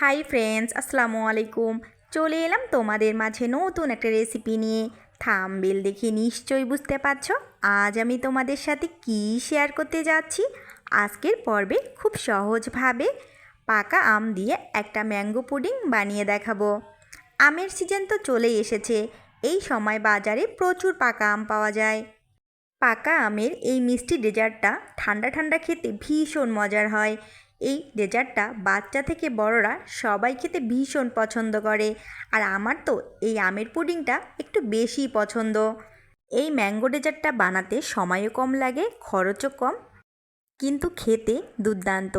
Hi friends আসসালামু আলাইকুম চলে এলাম তোমাদের মাঝে নতুন একটা রেসিপি নিয়ে। থামবেল দেখে নিশ্চয়ই বুঝতে পারছ। আজ আমি তোমাদের সাথে কী শেয়ার করতে যাচ্ছি? আজকের পর্বে খুব সহজভাবে পাকা আম দিয়ে একটা ম্যাঙ্গো পুডিং বানিয়ে দেখাবো। আমের সিজন তো চলেই এসেছে। এই সময় বাজারে প্রচুর পাকা আম পাওয়া যায়। পাকা আমের এই মিষ্টি ডেজার্টটা ঠান্ডা ঠান্ডা খেতে ভীষণ মজার হয়। এই ডেজার্টটা বাচ্চা থেকে বড়রা সবাই খেতে ভীষণ পছন্দ করে। আর আমার তো এই আমের পুডিংটা একটু বেশি পছন্দ। এই ম্যাঙ্গো ডেজার্টটা বানাতে সময়ও কম লাগে, খরচও কম, কিন্তু খেতে দুর্দান্ত।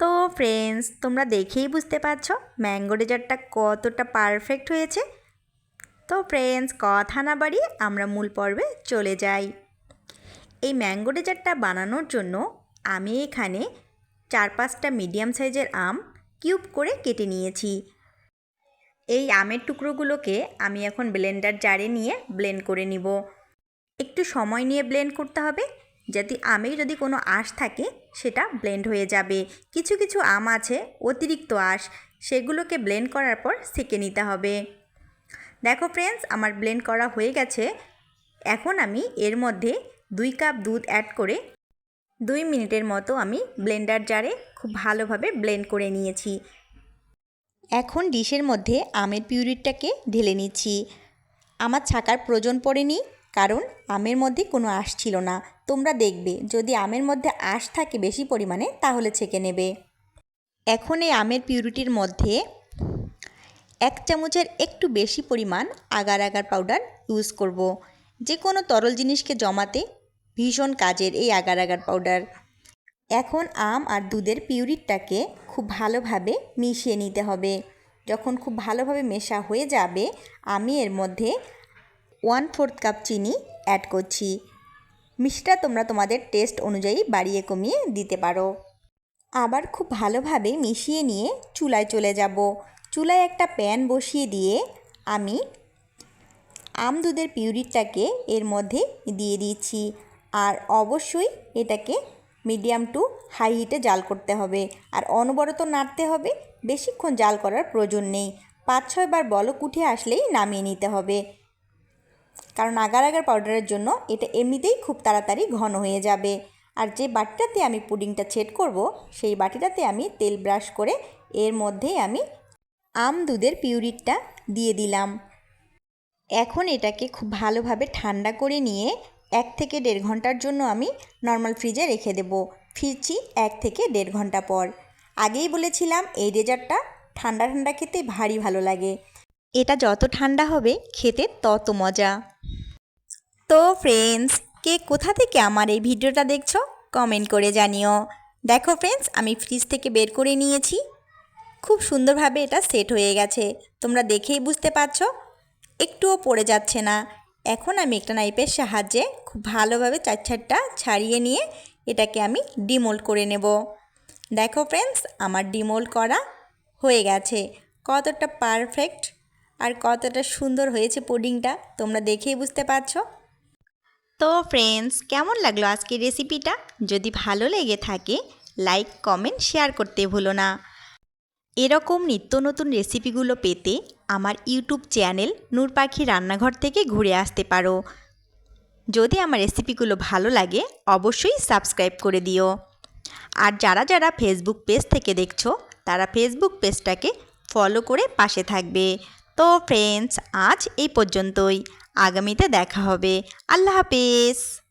তো ফ্রেন্ডস তোমরা দেখেই বুঝতে পারছ ম্যাঙ্গো ডেজার্টটা কতটা পারফেক্ট হয়েছে। তো ফ্রেন্ডস কথা না বাড়িয়ে আমরা মূল পর্বে চলে যাই। এই ম্যাঙ্গো ডেজার্টটা বানানোর জন্য আমি এখানে চার পাঁচটা মিডিয়াম সাইজের আম কিউব করে কেটে নিয়েছি। এই আমের টুকরোগুলোকে আমি এখন ব্লেন্ডার জারে নিয়ে ব্লেন্ড করে নিব। একটু সময় নিয়ে ব্লেন্ড করতে হবে, যাতে আমে যদি কোনো আঁশ থাকে, সেটা ব্লেন্ড হয়ে যাবে। কিছু কিছু আম আছে, অতিরিক্ত আঁশ, সেগুলোকে ব্লেন্ড করার পর সেকে নিতে হবে। দেখো ফ্রেন্ডস আমার ব্লেন্ড করা হয়ে গেছে। এখন আমি এর মধ্যে দুই কাপ দুধ অ্যাড করে দুই মিনিটের মতো আমি ব্লেন্ডার জারে খুব ভালোভাবে ব্লেন্ড করে নিয়েছি। এখন ডিশের মধ্যে আমের পিউরিটটাকে ঢেলে নিচ্ছি। আমার ছাকার প্রয়োজন পড়েনি, কারণ আমের মধ্যে কোনো আঁশ ছিল না। তোমরা দেখবে, যদি আমের মধ্যে আঁশ থাকে বেশি পরিমাণে, তাহলে ছেঁকে নেবে। এখন এই আমের পিউরিটির মধ্যে এক চামচের একটু বেশি পরিমাণ আগার আগার পাউডার ইউজ করব। যে কোনো তরল জিনিসকে জমাতে ভীষণ কাজের এই আগার আগার পাউডার এখন আম আর দুধের পিউরিটটাকে খুব ভালোভাবে মিশিয়ে নিতে হবে। যখন খুব ভালোভাবে মেশা হয়ে যাবে, আমি এর মধ্যে ওয়ান ফোর্থ কাপ চিনি অ্যাড করছি। মিষ্টিটা তোমরা তোমাদের টেস্ট অনুযায়ী বাড়িয়ে কমিয়ে দিতে পারো। আবার খুব ভালোভাবে মিশিয়ে নিয়ে চুলায় চলে যাব। চুলায় একটা প্যান বসিয়ে দিয়ে আমি আম দুধের পিউরিটটাকে এর মধ্যে দিয়ে দিচ্ছি। আর অবশ্যই এটাকে মিডিয়াম টু হাই হিটে জাল করতে হবে। আর অনবরত নাড়তে হবে, বেশিক্ষণ জাল করার প্রয়োজন নেই। পাঁচ ছয়বার বলক উঠে আসলেই নামিয়ে নিতে হবে। কারণ আগার আগার পাউডারের জন্য এটা এমনিতেই খুব তাড়াতাড়ি ঘন হয়ে যাবে। আর যে বাটিটাতে আমি পুডিংটা ছেট করব, সেই বাটিটাতে আমি তেল ব্রাশ করে এর মধ্যেই আমি আম দুধের পিউরিটটা দিয়ে দিলাম। এখন এটাকে খুব ভালোভাবে ঠান্ডা করে নিয়ে এক থেকে দেড় ঘণ্টার জন্য আমি নর্মাল ফ্রিজে রেখে দেব। ফিরছি এক থেকে দেড় ঘণ্টা পর। আগেই বলেছিলাম এই ডেজার্টটা ঠান্ডা ঠান্ডা খেতে ভারী ভালো লাগে। এটা যত ঠান্ডা হবে খেতে তত মজা। তো ফ্রেন্ডস কে কোথা থেকে আমার এই ভিডিওটা দেখছ কমেন্ট করে জানিও। দেখো ফ্রেন্ডস আমি ফ্রিজ থেকে বের করে নিয়েছি। খুব সুন্দরভাবে এটা সেট হয়ে গেছে। তোমরা দেখেই বুঝতে পারছ। একটুও পড়ে যাচ্ছে না। এখন আমি একটা নাইপের সাহায্যে খুব ভালোভাবে চার চারটা ছাড়িয়ে নিয়ে এটাকে আমি ডিমোল্ড করে নেব। দেখো ফ্রেন্ডস আমার ডিমোল্ড করা হয়ে গেছে। কতটা পারফেক্ট আর কতটা সুন্দর হয়েছে পুডিংটা তোমরা দেখেই বুঝতে পারছ। তো ফ্রেন্ডস কেমন লাগল আজকের রেসিপিটা যদি ভালো লেগে থাকে লাইক কমেন্ট শেয়ার করতে ভুলো না। এরকম নিত্য নতুন রেসিপিগুলো পেতে আমার ইউটিউব চ্যানেল নূর পাখি রান্নাঘর থেকে ঘুরে আসতে পারো। যদি আমার রেসিপিগুলো ভালো লাগে, অবশ্যই সাবস্ক্রাইব করে দিও। আর যারা যারা ফেসবুক পেজ থেকে দেখছ, তারা ফেসবুক পেজটাকে ফলো করে পাশে থাকবে। তো ফ্রেন্ডস আজ এই পর্যন্তই। আগামীতে দেখা হবে। আল্লাহ হাফেজ।